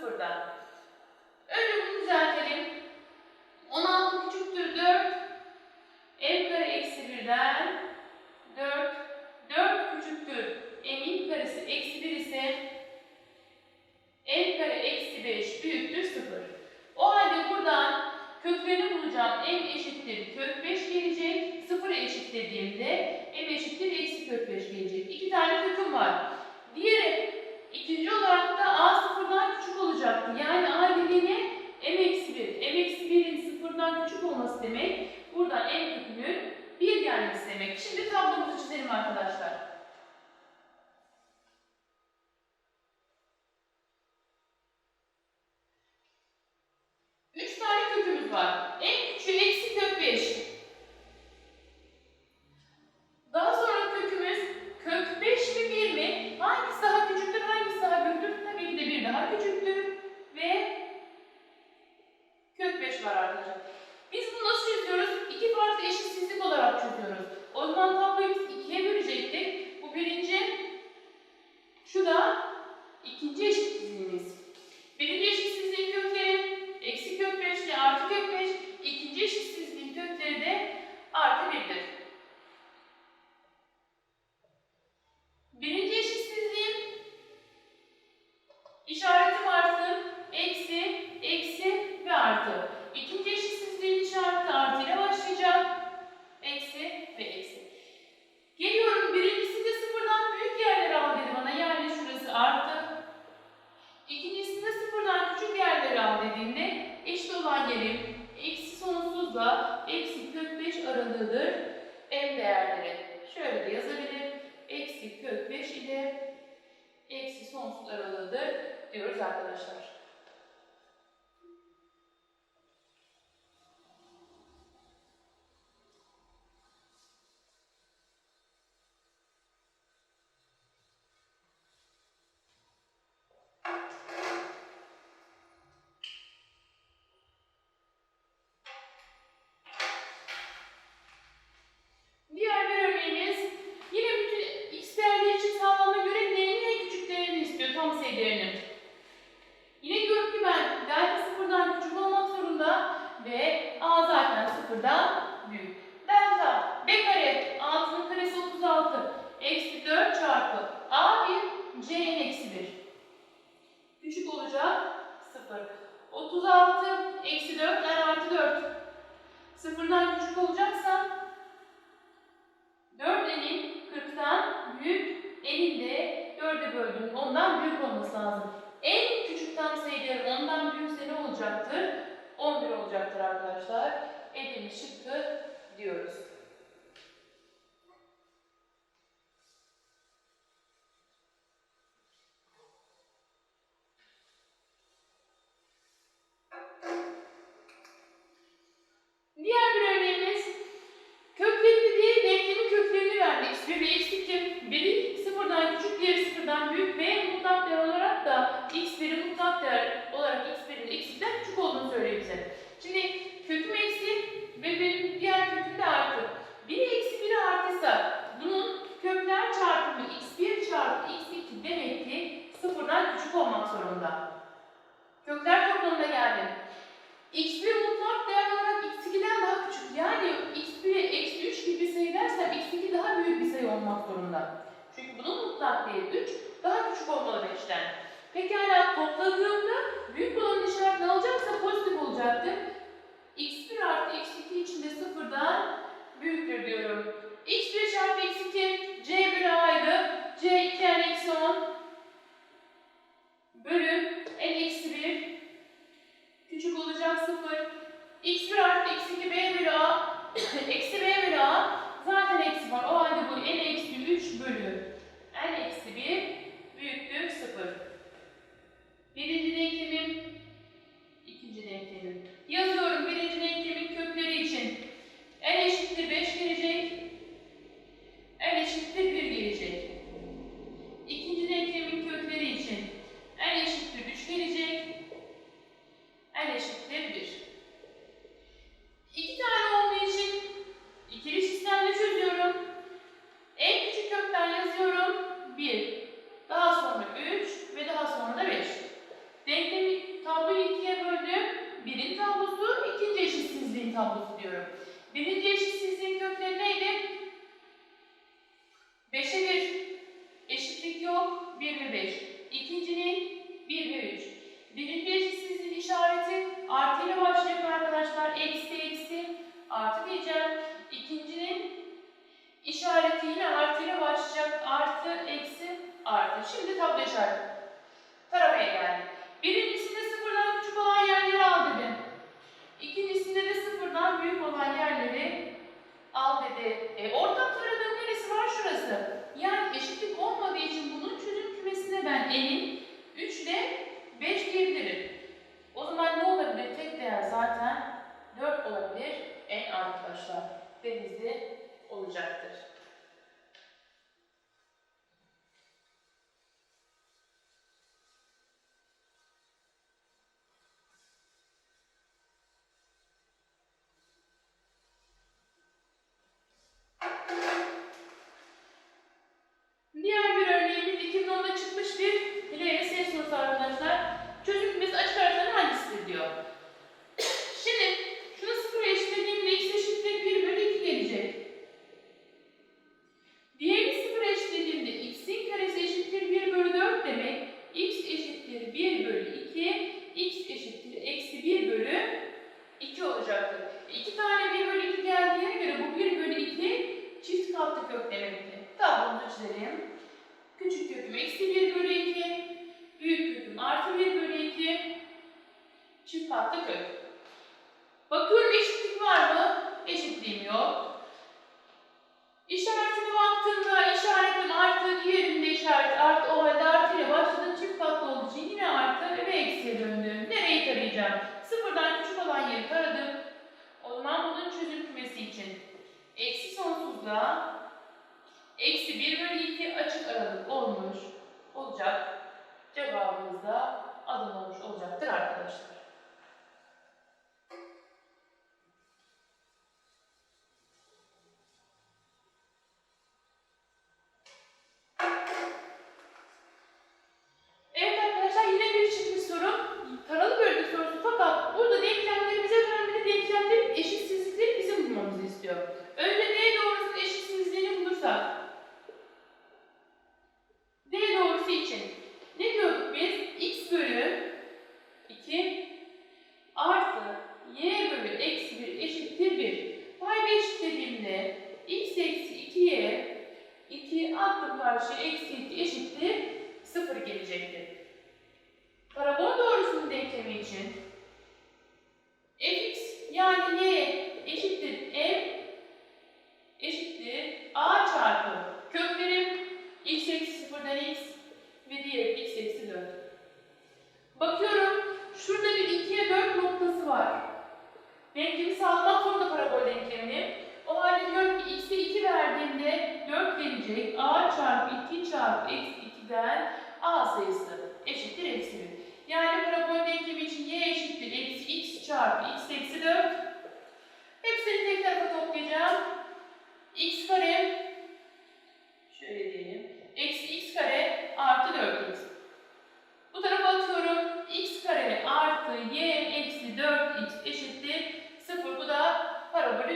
for that. demek. Şimdi tablomuzu çizelim arkadaşlar. ondan büyük olması lazım. topladığım Или arkadaşlar denizi olacaktır. işlerim. Küçük köküm eksi 1 bölü 2. Büyük köküm artı 1 bölü 2. Çift katlı kök. Bakıyorum eşitlik var mı? Eşitliğim yok. İşaretine baktığımda işaretim artı, diğerinde işaret artı, o halde artı ile başladım. Çift katlı olduğu için yine artı ve eksiye döndüm. Nereyi tarayacağım? Sıfırdan küçük olan yeri taradım. O zaman bunun çözüm kümesi için eksi sonsuzla eksi 1 bölü 2 açık aralık olmuş olacak. Cevabımız da Adana olmuş olacaktır arkadaşlar.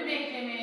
देखने में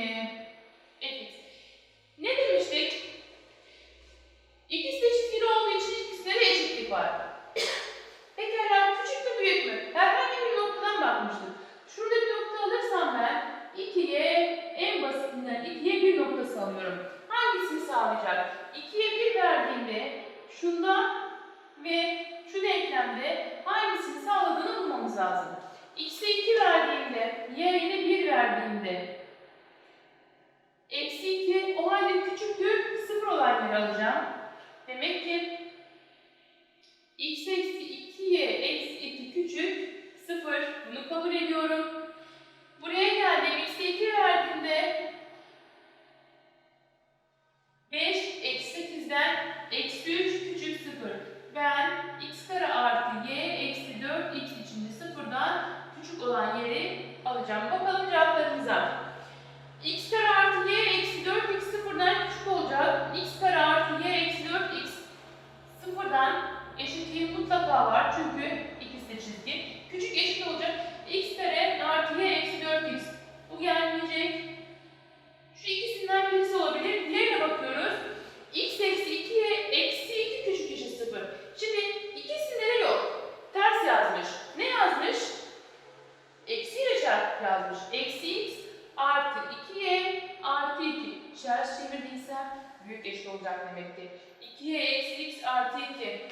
Eksi x artı 2y artı 2. Şarj çevirdiysem büyük eşit olacak demektir. 2y eksi x artı 2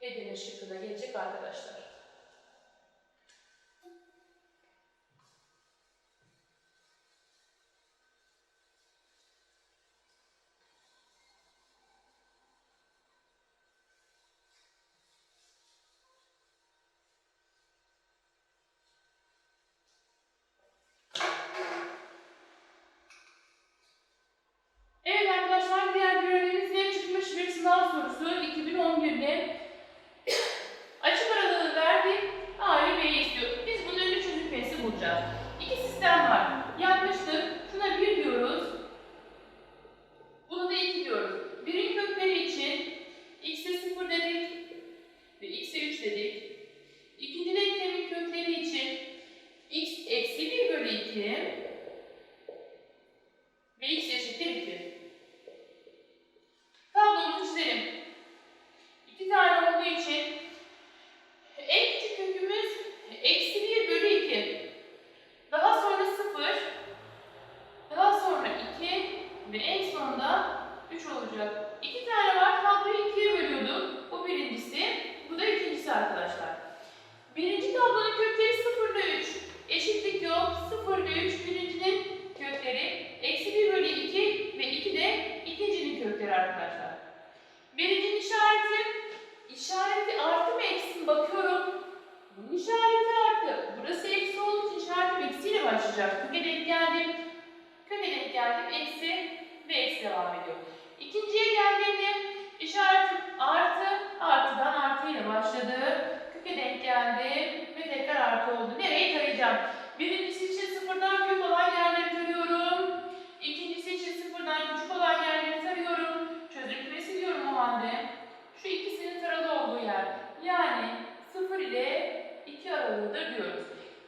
Edirne şıkkı da gelecek arkadaşlar. bulacağız. İki sistem var.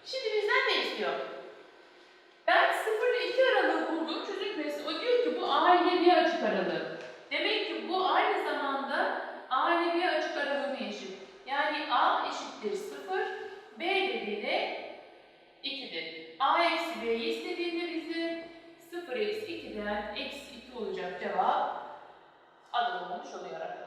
Şimdi bizden ne istiyor? Ben 0 ile 2 aralığı bulduğum çözüm küresi. O diyor ki bu A ile bir açık aralığı. Demek ki bu aynı zamanda A ile bir açık aralığına eşit. Yani A eşittir 0, B dediğinde 2'dir. A eksi B'yi istediğinde bizi 0 eksi 2'den eksi 2 olacak cevap adım olmuş oluyor.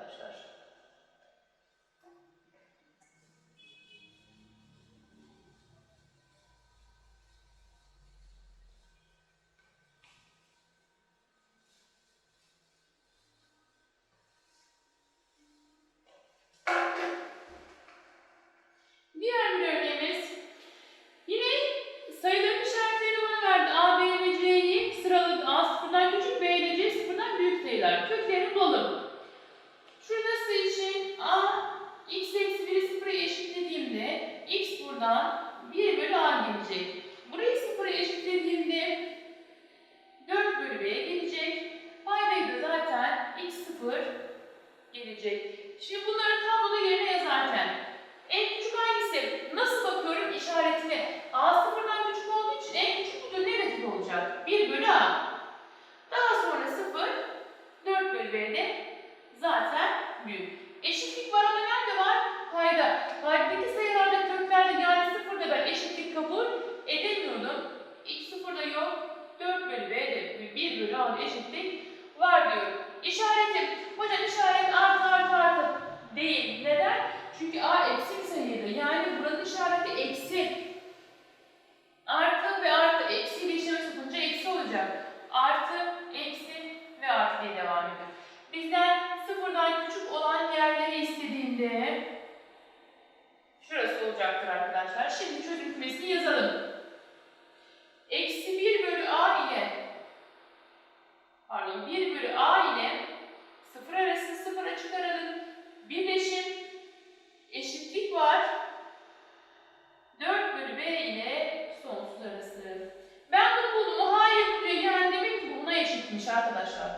B ile sonsuz arası. Ben bunu buldum. O hayır buraya yani demek ki buna eşitmiş arkadaşlar.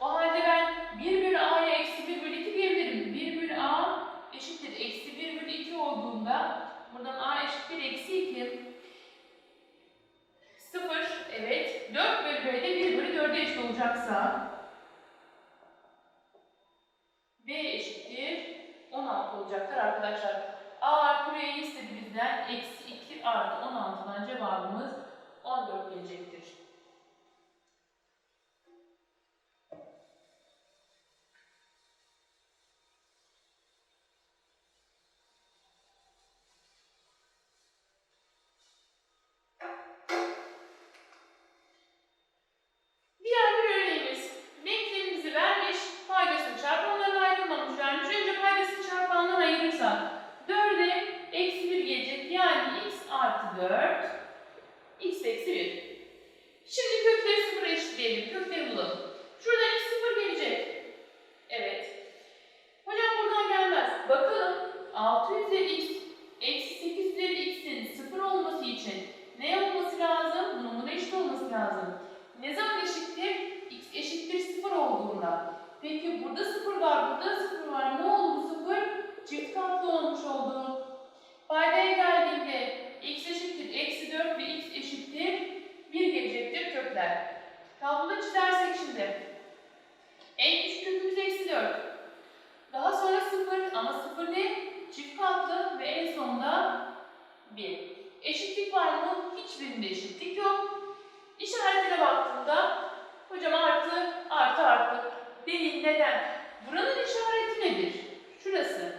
O halde ben 1 bölü a'ya eksi 1 bölü 2 diyebilirim. 1 bölü a eşittir eksi 1 bölü 2 olduğunda buradan a eşittir eksi 2. 0 evet 4 bölü b'de 1 bölü 4'e eşit olacaksa b eşittir 16 olacaktır arkadaşlar. a artı b'yi istedi bizden eksi 2 artı 16'dan cevabımız 14 gelecektir. Diğer bir örneğimiz. Denklemimizi vermiş, paydasını çarpanlarına ayrılmamış vermiş. Önce paydasını çarpanlarına ayırırsak 4'e eksi 1 gelecek. Yani x artı 4, x eksi 1. Şimdi kökleri sıfıra eşitleyelim. Kökleri bulalım. Şuradan x sıfır gelecek. Evet. Hocam buradan gelmez. Bakalım 6 üzeri x eksi 8 üzeri x'in sıfır olması için ne olması lazım? Bunun buna eşit olması lazım. Ne zaman eşittir? x eşittir 0 olduğunda. Peki burada 0 var, burada 0 var. Ne oldu bu 0? Çift katlı olmuş oldu. Paydaya geldiğinde x eşittir eksi 4 ve x eşittir 1 gelecektir Tabloda çizersek şimdi. En küçük kökümüz eksi 4. Daha sonra 0 ama 0 ne? Çift katlı ve en sonunda 1. Eşitlik var mı? Hiçbirinde eşitlik yok. İşaretine baktığımda hocam artı, artı, artı değil. Neden? Buranın işareti nedir? Şurası.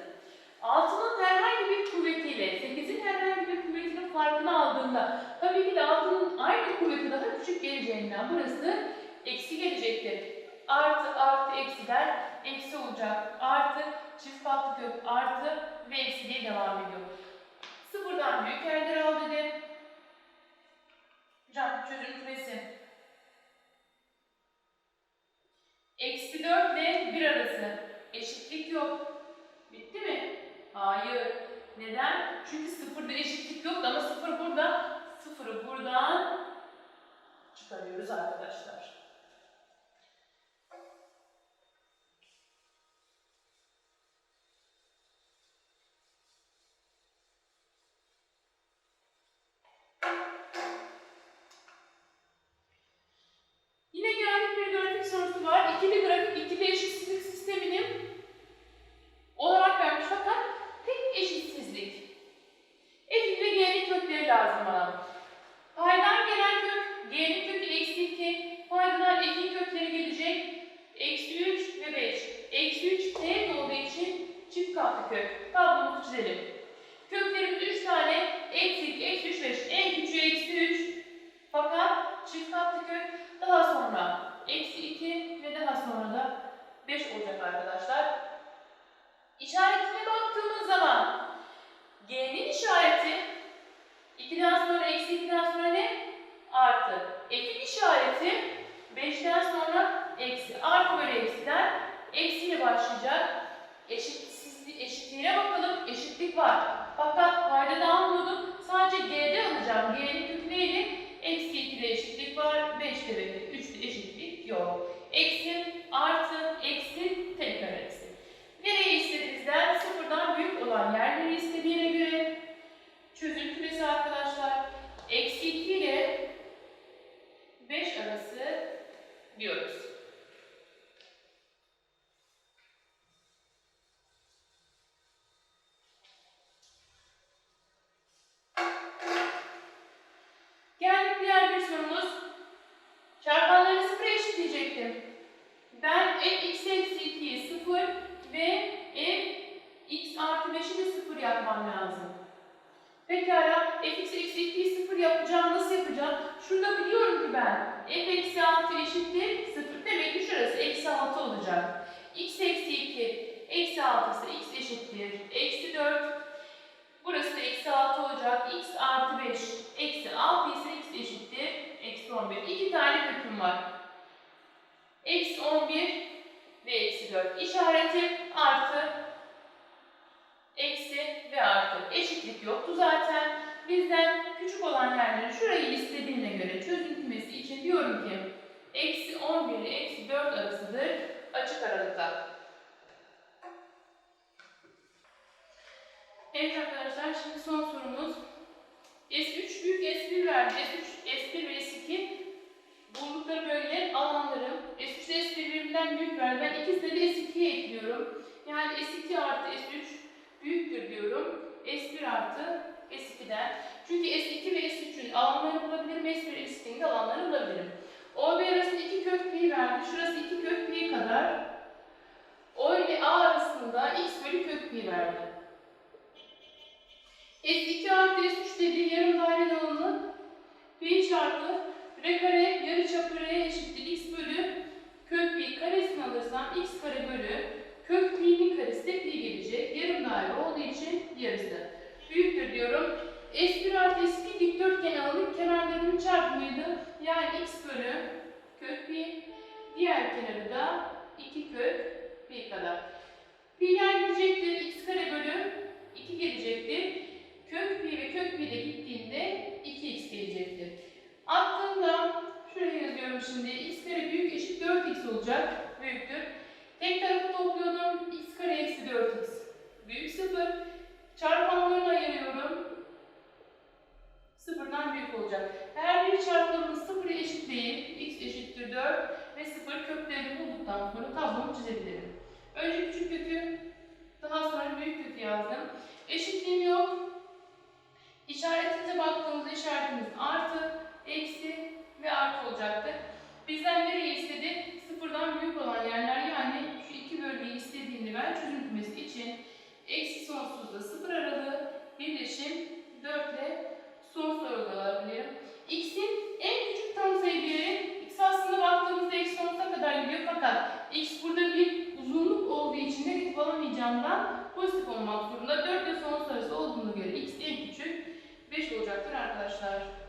Altının herhangi bir kuvvetiyle 8'in herhangi bir kuvvetinin farkını aldığında tabii ki de altının aynı kuvveti daha küçük geleceğinden burası eksi gelecektir. Artı, artı, eksiler eksi olacak. Artı, çift katlı kök, artı ve eksi diye devam ediyor. Sıfırdan büyük yerleri al dedim. Hocam çözüm kümesi. Eksi 4 ile 1 arası. Eşitlik yok. Bitti mi? Hayır. Neden? Çünkü sıfırda eşitlik yok ama sıfır burada. Sıfırı buradan çıkarıyoruz arkadaşlar. Lazım bana. Paydan gelen kök, G'nin kökü eksi 2, paydadan F'in kökleri gelecek. Eksi 3 ve 5. Eksi 3 T olduğu için çift katlı kök. Tablomuzu çizelim. Köklerimiz 3 tane. Eksi 2, eksi 3, 5. En küçüğü eksi 3. Fakat çift katlı kök daha sonra eksi 2 ve daha sonra da 5 olacak arkadaşlar. İşaretine baktığımız zaman G'nin işareti 2'den sonra eksi 2'den sonra ne? Artı. F'in işareti 5'ten sonra eksi. Artı bölü eksiden eksiyle başlayacak. Eşitsizlik, eşitliğine bakalım. Eşitlik var. Fakat paydada almıyordum. Sadece G'de alacağım. G'nin kökü neydi? Eksi 2'de eşitlik var. 5'te ve 3'te eşitlik yok. Eksi, artı, eksi, tekrar eksi. Nereyi istedi bizden? Sıfırdan büyük olan yerleri istediğine göre çözüm kümesi arkadaşlar. Eksi 2 ile 5 arası diyoruz. Geldik diğer bir sorumuz. Çarpanlarını sıfıra eşit Pekala fx eksi 2'yi 0 yapacağım. Nasıl yapacağım? Şurada biliyorum ki ben f eksi 6 eşittir 0. Demek ki şurası eksi 6 olacak. x eksi 2 eksi 6 ise x eşittir. Eksi 4. Burası da eksi 6 olacak. x artı 5 eksi 6 ise x eşittir. Eksi 11. İki tane köküm var. Eksi 11 ve eksi 4. İşaretim artı, eksi ve artı. Eşitlik yoktu zaten. Bizden küçük olan yerleri şurayı istediğine göre çözüm kümesi için diyorum ki eksi 11 ile eksi 4 arasıdır açık aralıkta. Evet arkadaşlar şimdi son sorumuz. S3 büyük S1 verdi. S3, S1 ve S2 buldukları bölgelerin alanları. S3 ile S1 birbirinden büyük verdi. Ben ikisini de S2'ye ekliyorum. Yani S2 artı S3 büyüktür diyorum. S1 artı S2'den. Çünkü S2 ve S3'ün alanlarını bulabilirim. S1 ve S2'nin de alanlarını bulabilirim. O ve arasında 2 kök pi verdi. Şurası 2 kök pi kadar. O ile A arasında x bölü kök pi verdi. S2 artı S3 dediği yarım daire alanı pi çarpı r kare yarı çapı r eşittir x bölü kök pi karesini alırsam x kare bölü kök pi'nin karesi pi gelecek. Yarım daire olduğu için yarısı. Büyüktür diyorum. S1 artı S2 dikdörtgen alanın kenarlarının çarpımıydı. Yani x bölü kök pi. Diğer kenarı da 2 kök pi kadar. Pi'ler gidecektir. x kare bölü 2 gelecektir. Kök pi ve kök pi de gittiğinde 2x gelecektir. Attığımda şuraya yazıyorum şimdi. x kare büyük eşit 4x olacak. Büyüktür. Tek tarafı topluyordum. x kare eksi 4x. Büyük 0. Çarpanlarını ayırıyorum. Sıfırdan büyük olacak. Her bir çarpanımız sıfıra eşit değil. x eşittir 4 ve 0 köklerini bulduktan sonra tablomu çizebilirim. Önce küçük kökü, daha sonra büyük kökü yazdım. Eşitliğim yok. İşaretimize baktığımızda işaretimiz artı, eksi ve artı olacaktı. Bizden nereyi istedi? Sıfırdan büyük olan yerler yani 2 bölgeyi istediğim ben çözüm için eksi sonsuzda 0 aralığı birleşim 4 ile son soruda alabilirim. X'in en küçük tam sayı X aslında baktığımızda eksi sonsuza kadar gidiyor fakat X burada bir uzunluk olduğu için negatif alamayacağımdan pozitif olmak zorunda. 4 ile son sayısı olduğuna göre X en küçük 5 olacaktır arkadaşlar.